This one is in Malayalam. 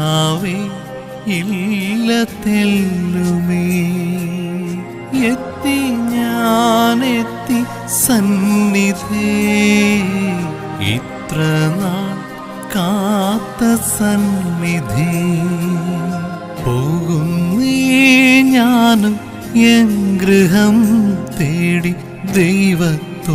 കർത്താവേ ഇല്ലത്തെല്ലുമേ എത്തി ഞാനെത്തി സന്നിധേ. ഇത്ര നാൾ കാത്ത സന്നിധി. പോകുന്നേ ഞാനും എൻ ഗൃഹം തേടി ദൈവത്തോടൊത്തുറങ്ങിടാ.